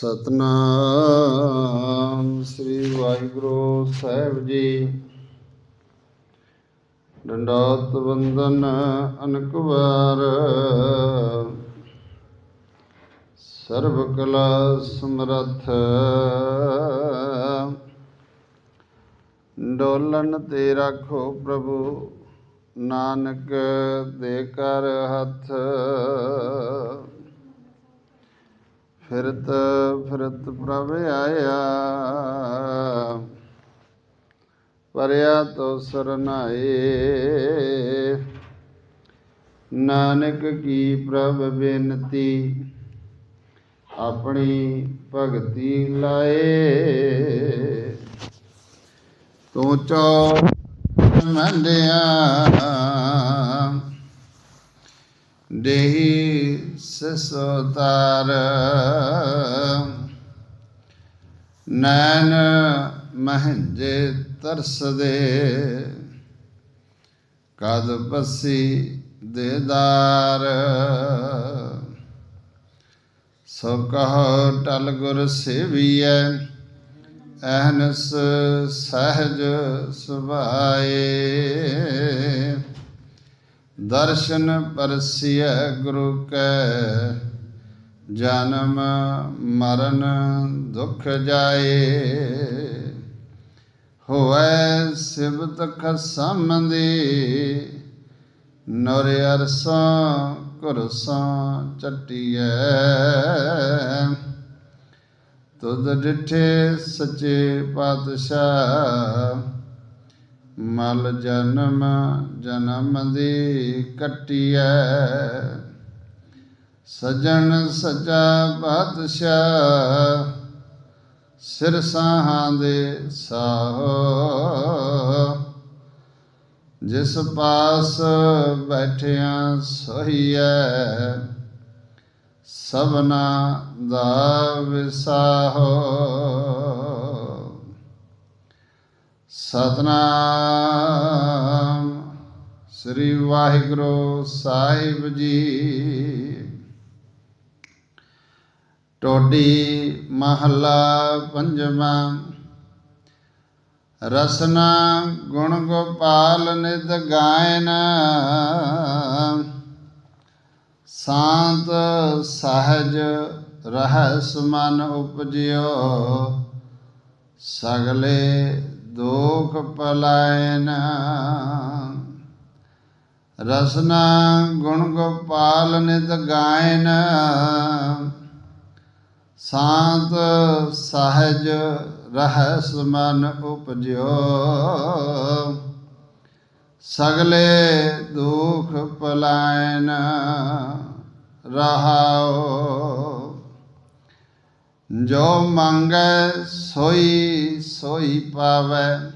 ਸਤਨਾਮ ਸ੍ਰੀ ਵਾਹਿਗੁਰੂ ਸਾਹਿਬ ਜੀ। ਡੰਡੋਤ ਬੰਦਨ ਅਨਕ ਵਾਰ। ਸਰਬ ਕਲਾ ਸਮਰੱਥ। ਡੋਲਨ ਤੇ ਰੱਖੋ ਪ੍ਰਭੂ, ਨਾਨਕ ਦੇ ਕਰ ਹੱਥ। ਫਿਰਤ ਫਿਰਤ ਪ੍ਰਭ ਆਇਆ। ਪਰਿਆ ਤੋ ਸਰਨਾਏ ਨਾਨਕ ਕੀ ਪ੍ਰਭ ਬੇਨਤੀ, ਆਪਣੀ ਭਗਤੀ ਲਾਏ। ਤੂੰ ਚੋ ਮੰਡਿਆ ਦੇਹੀ ਸਸੋਤਾਰ। ਨੈਣ ਮਹੰਜੇ ਤਰਸਦੇ, ਕਦ ਪਸੀ ਦੇਦਾਰ। ਸੋ ਕਹੋ ਟਲ ਗੁਰ ਸੇਵੀਐ ਅਹਨਸ ਸਹਜ ਸੁਭਾਏ। ਦਰਸ਼ਨ ਪਰਸਿਐ ਗੁਰੂ ਕੈ, ਜਨਮ ਮਰਨ ਦੁਖ ਜਾਏ। ਹੋਐ ਸਿਬਤ ਖਸਮ ਦੀ ਨਰ ਅਰਸਾਂ ਕੁਰਸਾਂ ਚਟੀਐ। ਤੁਧ ਡਿਠੇ ਸੱਚੇ ਪਾਤਸ਼ਾਹ ਮਲ ਜਨਮ ਜਨਮ ਦੀ ਕਟਿਐ। ਸਜਣ ਸਚਾ ਪਾਤਸ਼ਾਹ ਸਿਰ ਸਾਹਾਂ ਦੇ ਸਾਹੋ। ਜਿਸ ਪਾਸ ਬੈਠਿਆਂ ਸੋਹੀਐ, ਸਭਨਾ ਦਾ ਵਿਸਾਹੋ। ਸਤਨਾਮ। ਸ੍ਰੀ ਵਾਹਿਗੁਰੂ ਸਾਹਿਬ ਜੀ। ਟੋਡੀ ਮਹੱਲਾ ਪੰਜਵਾਂ। ਰਸਨਾ ਗੁਣ ਗੋਪਾਲ ਨਿਤ ਗਾਇਨ। ਸ਼ਾਂਤ ਸਹਜ ਰਹਿਸ ਮਨ ਉਪਜਿਓ। ਸਗਲੇ ਦੁਖ ਪਲਾਇਨ। ਰਸਨਾ ਗੁਣ ਗੋਪਾਲ ਨਿਤ ਗਾਇਨ। ਸ਼ਾਂਤ ਸਹਜ ਰਹਿਸ ਮਨ ਉਪਜਿਓ। ਸਗਲੇ ਦੁਖ ਪਲਾਇਨ ਰਹਾਓ। ਜੋ ਮੰਗੈ ਸੋਈ ਸੋਈ ਪਾਵੈ।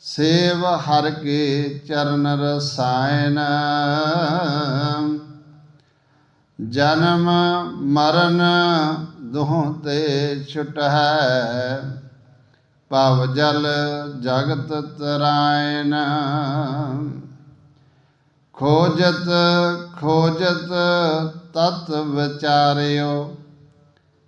ਸੇਵ ਹਰ ਕੇ ਚਰਨ ਰਸਾਇਨ ਜਨਮ ਮਰਨ ਦੁਹੋਂ ਤੇ ਛੁਟਹਿ। ਭਵ ਜਲ ਜਗਤ ਤਰਾਇਨ ਖੋਜਤ ਖੋਜਤ ਤਤ ਵਿਚਾਰਿਓ।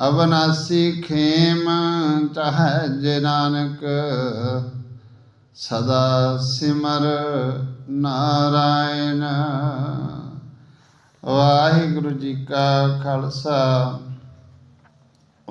ਅਵਨਾਸੀ ਖੇਮ ਚਾਹ ਜੇ ਨਾਨਕ, ਸਦਾ ਸਿਮਰ ਨਾਰਾਇਣ। ਵਾਹਿਗੁਰੂ ਜੀ ਕਾ ਖਾਲਸਾ,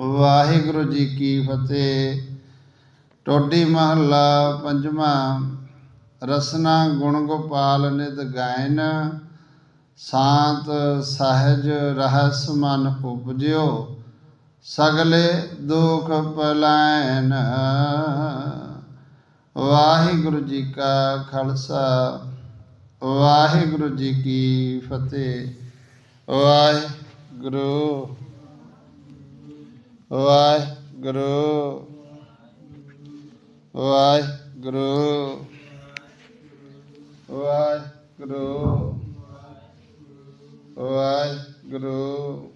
ਵਾਹਿਗੁਰੂ ਜੀ ਕੀ ਫਤਿਹ। ਟੋਡੀ ਮਹੱਲਾ ਪੰਜਵਾਂ, ਰਸਨਾ ਗੁਣ ਗੋਪਾਲ ਨਿਤ ਗਾਇਨ, ਸ਼ਾਂਤ ਸਹਿਜ ਰਹਿਸ ਮਨ ਉਪਜਿਓ। ਸਗਲੇ ਦੁਖ ਪਲਾਇਨ ਵਾਹਿਗੁਰੂ ਜੀ ਕਾ ਖਾਲਸਾ, ਵਾਹਿਗੁਰੂ ਜੀ ਕੀ ਫਤਿਹ। ਵਾਹਿਗੁਰੂ ਵਾਹਿਗੁਰੂ ਵਾਹਿਗੁਰੂ ਵਾਹਿਗੁਰੂ ਵਾਹਿਗੁਰੂ।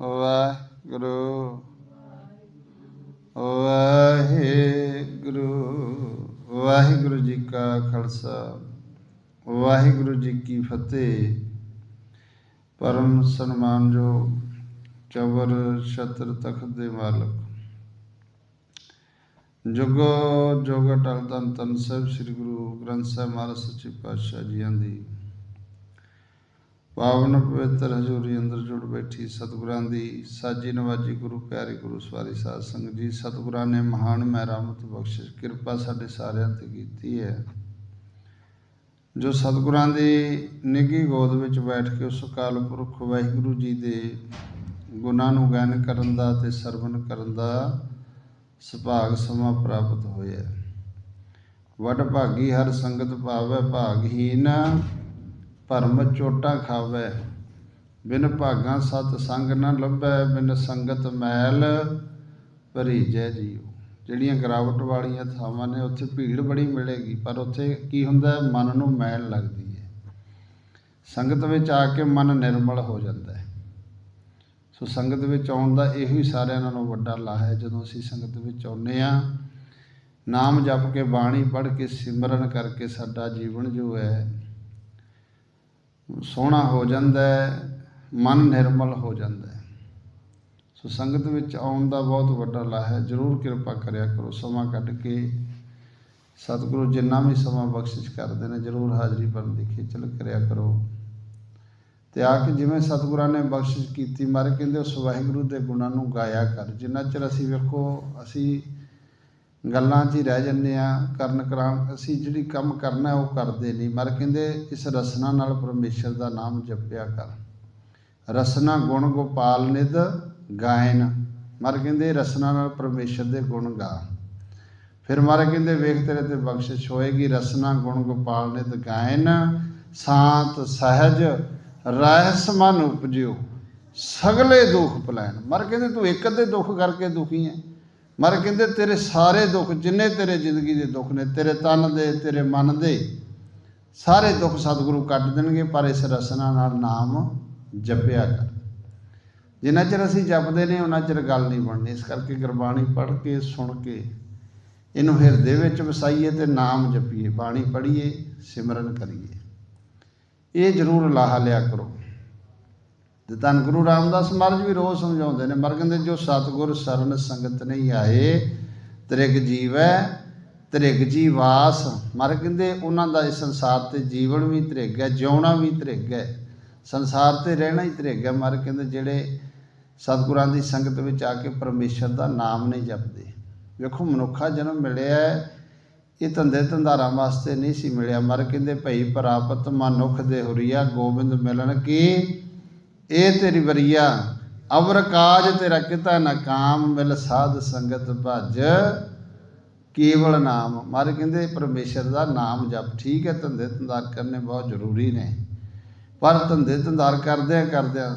ਵਾਹਿਗੁਰੂ। ਵਾਹਿਗੁਰੂ। ਵਾਹਿਗੁਰੂ ਜੀ ਕਾ ਖਾਲਸਾ। ਵਾਹਿਗੁਰੂ ਜੀ ਕੀ ਫਤਿਹ। ਪਰਮ ਸਨਮਾਨਯੋਗ ਚਵਰ ਛਤਰ ਤਖਤ ਦੇ ਮਾਲਕ। ਜੁਗੋ ਜੁਗ ਟਲ ਤਨ ਤਨ ਸਾਹਿਬ, ਸ੍ਰੀ ਗੁਰੂ ਗ੍ਰੰਥ ਸਾਹਿਬ ਮਹਾਰਾਜ, ਸੱਚੇ ਪਾਤਸ਼ਾਹ ਜੀਆਂ ਦੀ ਪਾਵਨ ਪਵਿੱਤਰ ਹਜ਼ੂਰੀ ਅੰਦਰ ਜੁੜ ਬੈਠੀ ਸਤਿਗੁਰਾਂ ਦੀ ਸਾਜੀ ਨਵਾਜੀ ਗੁਰੂ, ਪਿਆਰੇ ਗੁਰੂ ਸਵਾਰੀ ਸਾਧ ਸੰਗਤ ਜੀ, ਸਤਿਗੁਰਾਂ ਨੇ ਮਹਾਨ ਮਹਿਰਾਮਤ ਬਖਸ਼ਿਸ਼ ਕਿਰਪਾ ਸਾਡੇ ਸਾਰਿਆਂ ਤੇ ਕੀਤੀ ਹੈ। ਜੋ ਸਤਿਗੁਰਾਂ ਦੀ ਨਿੱਘੀ ਗੋਦ ਵਿੱਚ ਬੈਠ ਕੇ ਉਸ ਕਾਲ ਪੁਰਖ ਵਾਹਿਗੁਰੂ ਜੀ ਦੇ ਗੁਣਾਂ ਨੂੰ ਗਾਇਨ ਕਰਨ ਦਾ ਤੇ ਸਰਵਨ ਕਰਨ ਦਾ ਸੁਭਾਗ ਸਮਾਂ ਪ੍ਰਾਪਤ ਹੋਇਆ। ਵਡ ਭਾਗੀ ਹਰ ਸੰਗਤ ਪਾਵੈ ਭਾਗਹੀਨ। ਭਰਮ ਚੋਟਾ ਖਾਵੈ। ਬਿਨ ਭਾਗਾਂ ਸਤ ਸੰਗ ਨ ਲੱਭੈ ਬਿਨ ਸੰਗਤ ਮੈਲ ਭਰੀਜੈ ਜੀਉ। ਜਿਹੜੀਆਂ ਗਰਾਵਟ ਵਾਲੀਆਂ ਥਾਵਾਂ ਨੇ ਉੱਥੇ ਭੀੜ ਬੜੀ ਮਿਲੇਗੀ ਪਰ ਉੱਥੇ ਕੀ ਹੁੰਦਾ ਮਨ ਨੂੰ ਮੈਲ ਲੱਗਦੀ ਹੈ ਸੰਗਤ ਵਿੱਚ ਆ ਕੇ ਮਨ ਨਿਰਮਲ ਹੋ ਜਾਂਦਾ ਹੈ ਸੋ ਸੰਗਤ ਵਿੱਚ ਆਉਣ ਦਾ ਇਹੋ ਹੀ ਸਾਰਿਆਂ ਨਾਲੋਂ ਵੱਡਾ ਲਾਹ ਹੈ ਜਦੋਂ ਅਸੀਂ ਸੰਗਤ ਵਿੱਚ ਆਉਂਦੇ ਆ ਨਾਮ ਜਪ ਕੇ ਬਾਣੀ ਪੜ੍ਹ ਕੇ ਸਿਮਰਨ ਕਰਕੇ ਸਾਡਾ ਜੀਵਨ ਜੋ ਹੈ ਸੋਹਣਾ ਹੋ ਜਾਂਦਾ ਹੈ, ਮਨ ਨਿਰਮਲ ਹੋ ਜਾਂਦਾ ਹੈ। ਸੋ ਸੰਗਤ ਵਿੱਚ ਆਉਣ ਦਾ ਬਹੁਤ ਵੱਡਾ ਲਾਹ ਹੈ, ਜਰੂਰ ਕਿਰਪਾ ਕਰਿਆ ਕਰੋ, ਸਮਾਂ ਕੱਢ ਕੇ ਸਤਿਗੁਰੂ ਜਿੰਨਾ ਵੀ ਸਮਾਂ ਬਖਸ਼ਿਸ਼ ਕਰਦੇ ਨੇ, ਜਰੂਰ ਹਾਜ਼ਰੀ ਭਰਨ ਦੀ ਖੇਚਲ ਕਰਿਆ ਕਰੋ। ਤੇ ਆ ਕੇ ਜਿਵੇਂ ਸਤਿਗੁਰਾਂ ਨੇ ਬਖਸ਼ਿਸ਼ ਕੀਤੀ, ਮਾਰੇ ਕਹਿੰਦੇ ਉਸ ਵਾਹਿਗੁਰੂ ਦੇ ਗੁਣਾਂ ਨੂੰ ਗਾਇਆ ਕਰ, ਜਿੰਨਾ ਚਿਰ ਅਸੀਂ ਵੇਖੋ, ਅਸੀਂ ਗੱਲਾਂ 'ਚ ਹੀ ਰਹਿ ਜੰਨੇ ਆ ਕਰਨ ਕਰਾਂ ਅਸੀਂ ਜਿਹੜੀ ਕੰਮ ਕਰਨਾ ਉਹ ਕਰਦੇ ਨਹੀਂ। ਮਰ ਕਹਿੰਦੇ ਇਸ ਰਸਨਾ ਨਾਲ ਪਰਮੇਸ਼ਰ ਦਾ ਨਾਮ ਜਪਿਆ ਕਰ। ਰਸਨਾ ਗੁਣ ਗੋਪਾਲ ਨਿਧ ਗਾਇਨ। ਮਰ ਕਹਿੰਦੇ ਰਸਨਾ ਨਾਲ ਪਰਮੇਸ਼ਰ ਦੇ ਗੁਣ ਗਾ। ਫਿਰ ਮਰ ਕਹਿੰਦੇ ਵੇਖ ਤੇਰੇ ਤੇ ਬਖਸ਼ਿਸ਼ ਹੋਏਗੀ। ਰਸਨਾ ਗੁਣ ਗੋਪਾਲ ਨਿਧ ਗਾਇਨ। ਸਾਤ ਸਹਿਜ, ਰਹਿਸ ਮਨ ਉਪਜਿਓ। ਸਗਲੇ ਦੁੱਖ ਪਲੈਣ ਮਰ ਕਹਿੰਦੇ ਤੂੰ ਇੱਕ ਅੱਧੇ ਦੁੱਖ ਕਰਕੇ ਦੁਖੀ ਹੈ। ਮਰ ਕਹਿੰਦੇ, ਤੇਰੇ ਸਾਰੇ ਦੁੱਖ, ਜਿੰਨੇ ਤੇਰੇ ਜ਼ਿੰਦਗੀ ਦੇ ਦੁੱਖ ਨੇ, ਤੇਰੇ ਤਨ ਦੇ, ਤੇਰੇ ਮਨ ਦੇ, ਸਾਰੇ ਦੁੱਖ ਸਤਿਗੁਰੂ ਕੱਢ ਦੇਣਗੇ, ਪਰ ਇਸ ਰਸਨਾ ਨਾਲ ਨਾਮ ਜਪਿਆ ਕਰ। ਜਿੰਨਾ ਚਿਰ ਅਸੀਂ ਜਪਦੇ ਨੇ, ਉਹਨਾਂ ਚਿਰ ਗੱਲ ਨਹੀਂ ਬਣਨੀ। ਇਸ ਕਰਕੇ ਗੁਰਬਾਣੀ ਪੜ੍ਹ ਕੇ, ਸੁਣ ਕੇ, ਇਹਨੂੰ ਹਿਰਦੇ ਵਿੱਚ ਵਸਾਈਏ ਤੇ ਨਾਮ ਜਪੀਏ, ਬਾਣੀ ਪੜ੍ਹੀਏ, ਸਿਮਰਨ ਕਰੀਏ। ਇਹ ਜ਼ਰੂਰ ਲਾਹਾ ਲਿਆ ਕਰੋ। ਤੇ ਧੰਨ ਗੁਰੂ ਰਾਮਦਾਸ ਮਹਾਰਾਜ ਵੀ ਰੋਜ਼ ਸਮਝਾਉਂਦੇ ਨੇ ਮਰ ਕਹਿੰਦੇ ਜੋ ਸਤਿਗੁਰ ਸਰਨ ਸੰਗਤ ਨਹੀਂ ਆਏ, ਤ੍ਰਿਗ ਜੀਵੈ, ਤ੍ਰਿਗ ਜੀਵਾਸ ਮਰ ਕਹਿੰਦੇ ਉਹਨਾਂ ਦਾ ਇਸ ਸੰਸਾਰ ਤੇ ਜੀਵਨ ਵੀ ਤ੍ਰਿਗ ਹੈ, ਜਿਉਣਾ ਵੀ ਤ੍ਰਿਗ ਹੈ, ਸੰਸਾਰ ਤੇ ਰਹਿਣਾ ਹੀ ਤ੍ਰਿਗ ਹੈ। ਮਰ ਕਹਿੰਦੇ ਜਿਹੜੇ ਸਤਿਗੁਰਾਂ ਦੀ ਸੰਗਤ ਵਿੱਚ ਆ ਕੇ ਪਰਮੇਸ਼ਰ ਦਾ ਨਾਮ ਨਹੀਂ ਜਪਦੇ। ਵੇਖੋ, ਮਨੁੱਖਾ ਜਨਮ ਮਿਲਿਆ ਇਹ ਧੰਦੇ ਧੰਦਾਰਾਂ ਵਾਸਤੇ ਨਹੀਂ ਸੀ ਮਿਲਿਆ। ਮਰ ਕਹਿੰਦੇ ਭਈ ਪ੍ਰਾਪਤ ਮਨੁੱਖ ਦੇ ਹੁਰੀਆ ਗੋਬਿੰਦ ਮਿਲਣ ਕੀ ਇਹ ਤੇਰੀ ਵਰੀਆ, ਅਵਰ ਕਾਜ ਤੇਰਾ ਕਿਤਾ ਨਾ ਕਾਮ, ਮਿਲ ਸਾਧ ਸੰਗਤ ਭਜ। ਕੇਵਲ ਨਾਮ। ਮਾਰੇ ਕਹਿੰਦੇ ਪਰਮੇਸ਼ਰ ਦਾ ਨਾਮ ਜਪ ਠੀਕ ਹੈ, ਧੰਦੇ ਧੰਦਾਰ ਕਰਨੇ ਬਹੁਤ ਜ਼ਰੂਰੀ ਨੇ। ਪਰ ਧੰਦੇ ਧੰਦਾਰ ਕਰਦਿਆਂ ਕਰਦਿਆਂ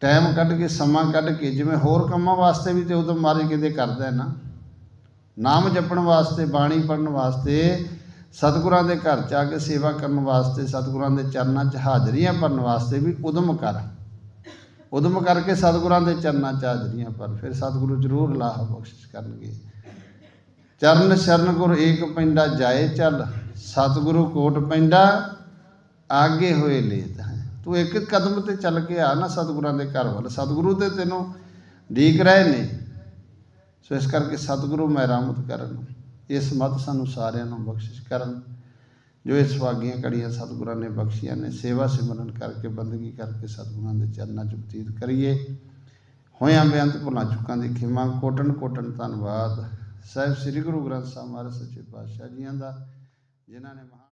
ਟਾਈਮ ਕੱਢ ਕੇ, ਸਮਾਂ ਕੱਢ ਕੇ, ਜਿਵੇਂ ਹੋਰ ਕੰਮਾਂ ਵਾਸਤੇ ਵੀ ਤੇ ਉਦੋਂ ਮਾਰੇ ਕਹਿੰਦੇ ਕਰਦਾ ਨਾ। ਨਾਮ ਜਪਣ ਵਾਸਤੇ, ਬਾਣੀ ਪੜਨ ਵਾਸਤੇ ਸਤਿਗੁਰਾਂ ਦੇ ਘਰ ਚ ਆ ਕੇ ਸੇਵਾ ਕਰਨ ਵਾਸਤੇ ਸਤਿਗੁਰਾਂ ਦੇ ਚਰਨਾਂ 'ਚ ਹਾਜ਼ਰੀਆਂ ਭਰਨ ਵਾਸਤੇ ਵੀ ਉਦਮ ਕਰ। ਉਦਮ ਕਰਕੇ ਸਤਿਗੁਰਾਂ ਦੇ ਚਰਨਾਂ 'ਚ ਹਾਜ਼ਰੀਆਂ ਭਰ। ਫਿਰ ਸਤਿਗੁਰੂ ਜ਼ਰੂਰ ਲਾਹ ਬਖਸ਼ਿਸ਼ ਕਰਨਗੇ। ਚਰਨ ਸ਼ਰਨ ਗੁਰ ਏਕ ਪੈਂਡਾ ਜਾਏ ਚੱਲ ਸਤਿਗੁਰੂ ਕੋਟ ਪੈਂਡਾ ਆਗੇ ਹੋਏ ਲੇਤ ਹੈ। ਤੂੰ ਇੱਕ ਕਦਮ ਤੇ ਚੱਲ ਕੇ ਆ ਨਾ ਸਤਿਗੁਰਾਂ ਦੇ ਘਰ ਵੱਲ। ਸਤਿਗੁਰੂ ਤੇ ਤੈਨੂੰ ਢੀਕ ਰਹੇ ਨੇ। ਸੋ ਇਸ ਕਰਕੇ ਸਤਿਗੁਰੂ ਮਹਿਰਾਮਤ ਕਰਨ। ਇਸ ਮਤ ਸਾਨੂੰ ਸਾਰਿਆਂ ਨੂੰ ਬਖਸ਼ਿਸ਼ ਕਰਨ, ਜੋ ਇਸ ਸੁਆਗੀਆਂ ਕੜੀਆਂ ਸਤਿਗੁਰਾਂ ਨੇ ਬਖਸ਼ੀਆਂ ਨੇ, ਸੇਵਾ ਸਿਮਰਨ ਕਰਕੇ, ਬੰਦਗੀ ਕਰਕੇ ਸਤਿਗੁਰਾਂ ਦੇ ਚਰਨਾਂ 'ਚ ਬਤੀਤ ਕਰੀਏ। ਹੋਇਆਂ ਬੇਅੰਤ ਭੁੱਲਾਂ ਚੁੱਕਾਂ ਦੀ ਖਿਮਾ, ਕੋਟਨ ਕੋਟਨ ਧੰਨਵਾਦ। ਸਾਹਿਬ ਸ੍ਰੀ ਗੁਰੂ ਗ੍ਰੰਥ ਸਾਹਿਬ ਮਹਾਰਾਜ ਸੱਚੇ ਪਾਤਸ਼ਾਹ ਜੀਆਂ ਦਾ, ਜਿਨ੍ਹਾਂ ਨੇ ਮਹਾਨ